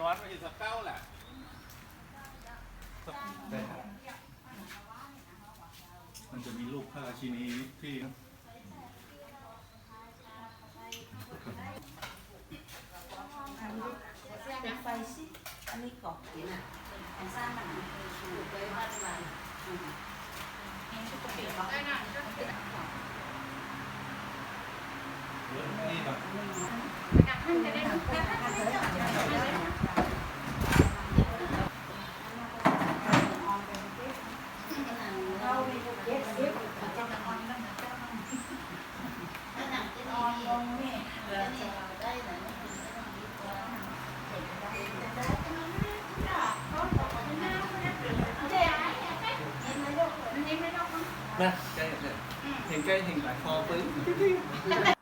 เป็นวัดไปที่สักเก้าแหละสักแปดมันจะมีรูปพระราชินีที่เป็นไฟสิอันนี้กรอบเขียนอะเป็นสร้างมันถูกเลยว่าอะไรอืมเองก็เปลี่ยนได้นะก็เป็นเรื่องนี้แบบ ท่านจะได้รู้แต่ท่านไม่เจอเรามีเย็บเย็บจะนอนนั่นจะนอนถ้าหนังจะนอนลงนี่เราจะได้ไหนไม่ถึงไม่ต้องดีกว่าเด็กจะได้จะได้จะนอนไม่ได้เขาบอกว่าหน้าเขาได้เปลี่ยนเจ๊เห็นไหมลูกเห็นไหมลูก นะใกล้เลยเห็นใกล้เห็นหลายคอปึ้ง เ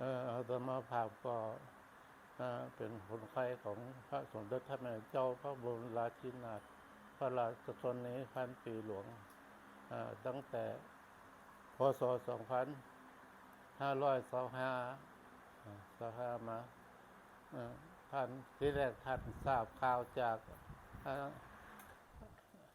อาตมาภาพก็เป็นคนไข้ของพระสมเด็จพระแม่เจ้าพระบรมราชินาถพระราชชนนี้พันปีหลวงตั้งแต่พศ 2525สหามาอ่าท่านที่แรกท่านทราบข่าวจาก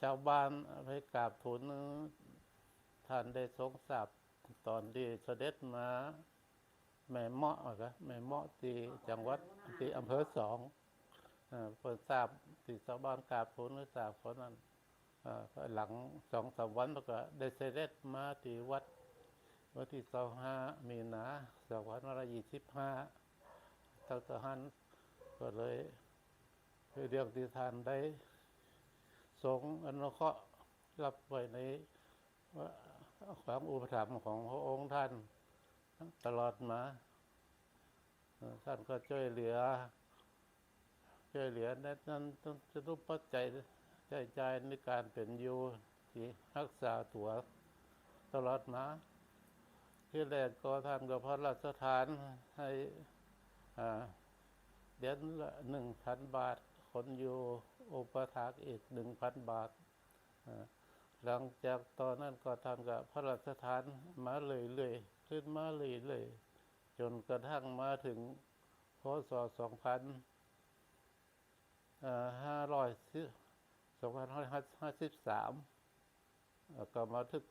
ชาวบ้านไปกราบทูลท่านได้ทรงทราบตอนที่เสด็จมา แม่เมาะอะครับแม่เมาะที่จังหวัดที่อำเภอสองเอ่อเปิดทราบที่ชาวบ้านกาบทูลให้ทราบคนนั้นหลังสองสามวันก็ได้เสด็จมาที่วัดวันที่สองห้ามีนาสองพันห้าร้อยยี่สิบห้าตั้งแต่นั้นก็เลยเรื่องที่ทานได้ทรงอนุเคราะห์รับไว้ในความอุปถัมภ์ของพระองค์ท่าน ตลอดมาท่านก็ช่วยเหลือ ช่วยเหลือแนะนั้นต้องจะต้องปัจจัยใจใจในการเป็นอยู่ที่รักษาตัวตลอดมาที่แรกก็ท่านก็พระราชทานให้เดือนละหนึ่งพันบาท คนอยู่อุปถากอีกหนึ่งพันบาท หลังจากตอนนั้นก็ท่านก็พระราชทานมาเรื่อยๆ ขึ้นมาเรื่อยจนกระทั่งมาถึงพศสองพันห้าร้อยสองพันห้าร้อยห้าสิบสามก็มาถึง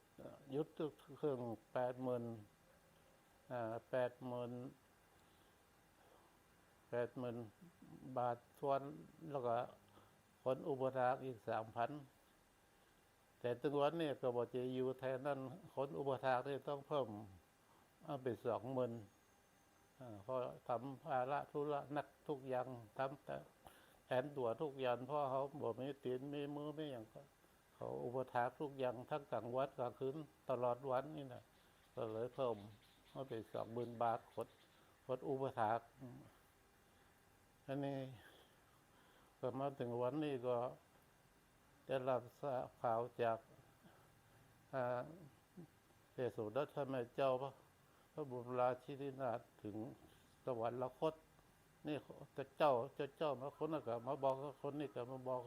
ยุทธเครื่องแปดหมื่นแปดหมื่นแปดหมื่นบาททวนแล้วก็คนอุปถากอีกสามพันแต่ถึงวันนี้ก็บอกจะอยู่แทนนั้นคนอุปถากนี่ต้องเพิ่ม เอาไปสองหมื่นพราะทำภาระธุระนักทุกอย่างทำแต่แผนตัวทุกอย่างพราะเขาบอกไม่ตีนไม่มือไม่อย่างก็เขาอุปถากทุกอย่างทั้งกลางวันกลางคืนตลอดวันนี่นะก็เลยเพิ่มเอาไปสองหมื่นบาทคนคนอุปถากอันนี้ก็มาถึงวันนี้ก็ได้รับทราบข่าวจากอ่าเจ้าสมเด็จพรมเจ้าพระพระ บรมราชินีนาถถึงสวรรคต นี่จะเจ้าเจ้าเจ้ามาคนนั้นก็มาบอกคนนี้ก็มาบอก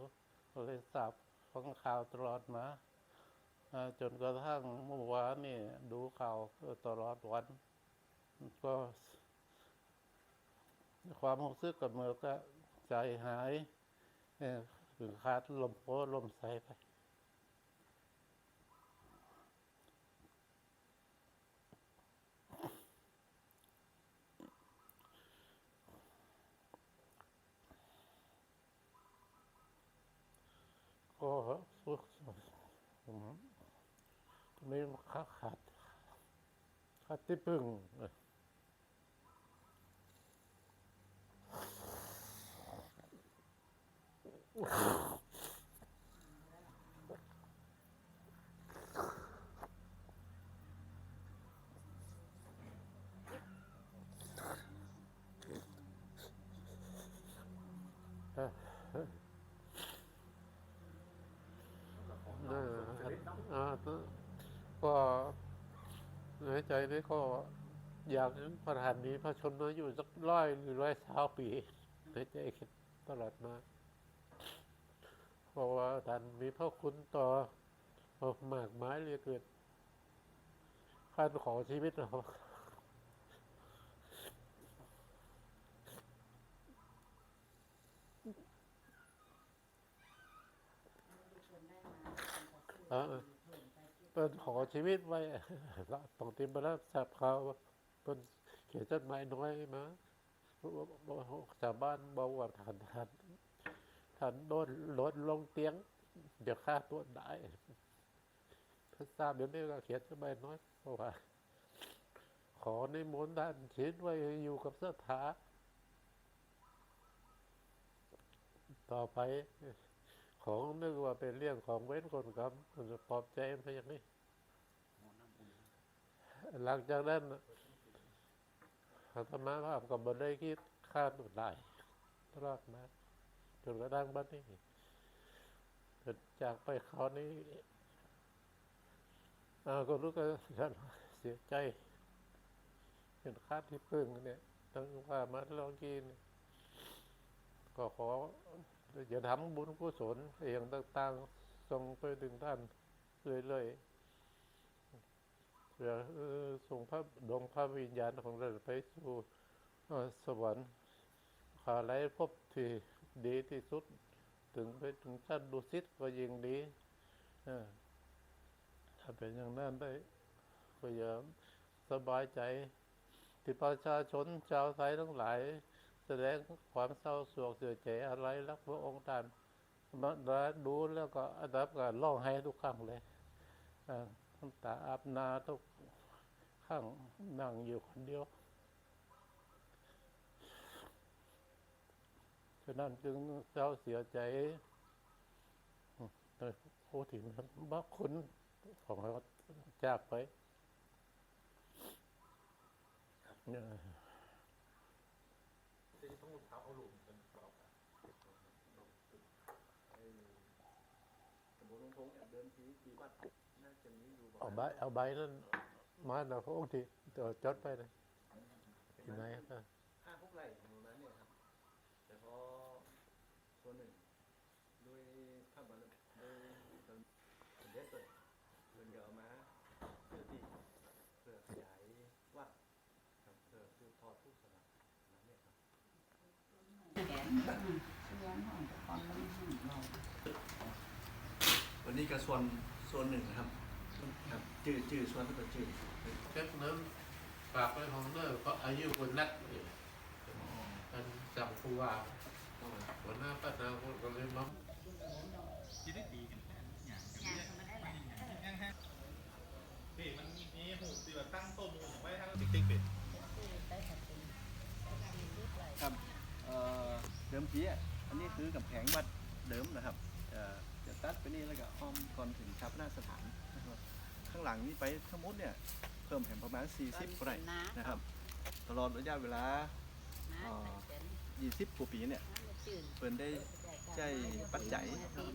ก็เลยทราบฟังข่าวตลอดมาจนกระทั่งเมื่อวานนี่ดูข่าวตลอดวัน ก็ ความรู้สึกกับมือก็ใจหายเอ่อถึงขาดลมโพลมใสไป ก็สุดผมไม่ขาดขาดขาดที่พึ่งเอ่อเอ ใจนี้ก็อย่างประหารนี้พระชนมาอยู่สักร้อยหรือร้อยสาวปีในใจคิดตลอดมาเพราะว่าท่านมีพระคุณต่อมากมายเลยเกิดขั้นขอชีวิตเราอ่า เปิดขอชีวิตไว้ละตรงที่มารับทราบข่าวเป็นเขียนจดหมายน้อยมาชาวบ้านบอกว่าท่านท่านท่านโดนลดลงเตียง เดี๋ยวฆ่าตัวได้ทราบเดี๋ยวนี้ก็เขียนจดหมายน้อยเพราะว่า ขอในมนต์ท่านชิดไว้อยู่กับสถาต่อไป ของนึกว่าเป็นเรื่องของเว้นคนกรรมมันจะปลอบใจมันอย่างนี้ หลังจากนั้นน่ะอาตมาภาพก็บ่ได้คิดฆ่าตัวตายตลอดมาจนกระทั่งบัดนี้จากไปคราวนี้อาก็รู้กันฉันเสียใจเป็นค่าที่พึ่งเนี่ยทั้งว่ามาลองกินก็ขอ อย่าทำบุญกุศลอย่างต่างๆส่งไปถึงท่านเรื่อยๆเพื่อส่งพระดวงพระวิญญาณของเราไปสู่สวรรค์ขาไรพบที่ดีที่สุด ถึงไปถึงชั้นดุสิตก็ยิ่งดีถ้าเป็นอย่างนั้นได้ก็อย่าสบายใจที่ประชาชนชาวไทยทั้งหลาย แสดงความเศร้าโศกเสียใจอะไรรักพระองค์ท่านมาดูแล้วก็อดับก็ร้องไห้ทุกครั้งเลยอ่าน้ำตาอาบนาทุกครั้งนั่งอยู่คนเดียวฉะนั้นจึงเศร้าเสียใจแต่พูดถึงบักคุณของเราจากไปเนี่ย ที่ต้องเท้าเอาหลุมเป็นเปล่าครับสมบูรณ์ลงทงเนี่ยเดิมทีกี่วัดน่าจะมีอยู่เอาใบเอาใบนั้นมาแล้วพระองค์ที่จดไปเลยที่ไหนก็ห้าหกไร่ของตรงนั้นเนี่ยครับ แต่พอส่วนหนึ่งด้วยพระบารมีด้วยสมเด็จเลยเพิ่นก็เอามาเพื่อที่เพื่อขยายวัดครับเพื่อสืบทอดพุทธศาสนานั่นเนี่ยครับ แขนเสียงของตอนนั้นเราวันนี้ก็ส่วนส่วนหนึ่งนะครับครับจื่อจื่อส่วนที่เป็นจื่อเช็คน้ำฝากไว้ของเนอร์เพราะอายุคนนักเป็นจำผู้ว่าหัวหน้าป้านาคนก็เลยมั้ง ที่ได้ตีกันแค่อย่าง อย่างธรรมดาแหละ นี่มันมีหูตีแบบตั้งต้นหูไว้ทั้งติ๊กๆเป็ด ได้สติสติรูปไหล ครับเอ่อ เดิมทีอะอันนี้คือกำแพงวัดเดิมนะครับจะจะตัดไปนี่แล้วก็อ้อมก่อนถึงชาปนาสถานนะครับข้างหลังนี่ไปทั้งหมดเนี่ยเพิ่มแห่งประมาณ 40ไร่นะครับ ตลอดระยะเวลา20กว่าปีเนี่ยเพิ่นได้ใจปัจจัย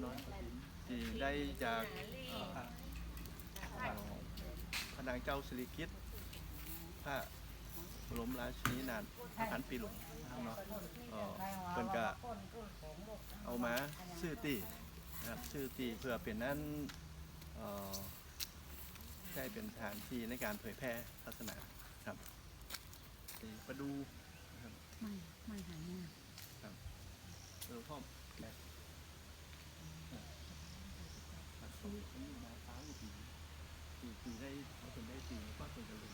น้อยที่ได้จากเอ่อเอ่อพระนางเจ้าสิริกิติ์พระบรมราชินีนานพระพันปีหลวงนะครับ เนาะเอ่อเพิ่นก็เอามาซื้อตีนะครับซื้อตีเพื่อเป็นนั้นเอ่อใช้เป็นสถานที่ในการเผยแพร่ศาสนาครับที่ประดูไม่ไม่หายง่ายเออพ่อแม่ตัดสูงนี่มาฟ้าลูกผีปีปีได้เขาเป็นได้ปีก็เป็นกันเลย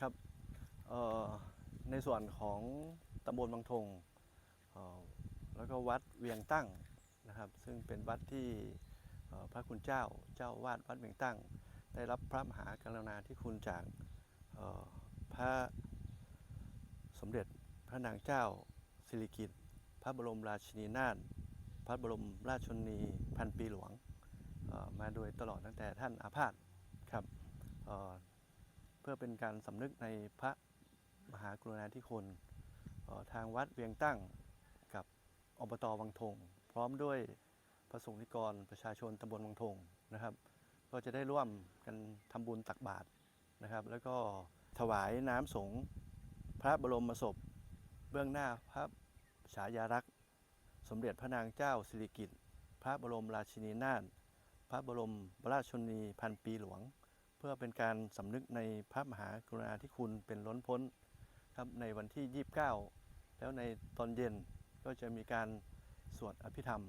ครับเอ่อ ในส่วนของตำบลบางทงแล้วก็วัดเวียงตั้งนะครับ ซึ่งเป็นวัดที่พระคุณเจ้าเจ้าวาดวัดเวียงตั้ง ได้รับพระมหากรุณาธิคุณจากพระสมเด็จพระนางเจ้าสิริกิติ์พระบรมราชินีนาถพระบรมราชชนีพันปีหลวงมาโดยตลอดตั้งแต่ท่านอาพาธครับเเพื่อเป็นการสำนึกในพระ มหากรุณาธิคุณทางวัดเวียงตั้งกับอบตวังทงผร้อมด้วยพระสงฆ์นิกรประชาชนตำบลวังทงนะครับ ก็จะได้ร่วมกันทำบุญตักบาตรนะครับ แล้วก็ถวายน้ำสงฆ์พระบรมศพ เบื้องหน้าพระฉายารักษ์ สมเด็จพระนางเจ้าสิริกิติ์พระบรมราชินีนาถพระบรมราชชนีพันปีหลวง เพื่อเป็นการสำนึกในพระมหากรุณาธิคุณเป็นล้นพ้น ครับในวันที่ 29 แล้วในตอนเย็นก็จะมีการสวดอภิธรรม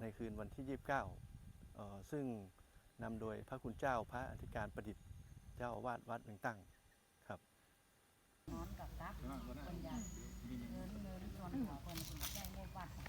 ในคืนวันที่ 29เอ่อซึ่งนำโดยพระคุณเจ้าพระอธิการประดิษฐ์เจ้าอาวาสวัดหนึ่งตั้งครับนอนกับตักคนอยาเงินเงินชวนขอคนคนใจไม่วัด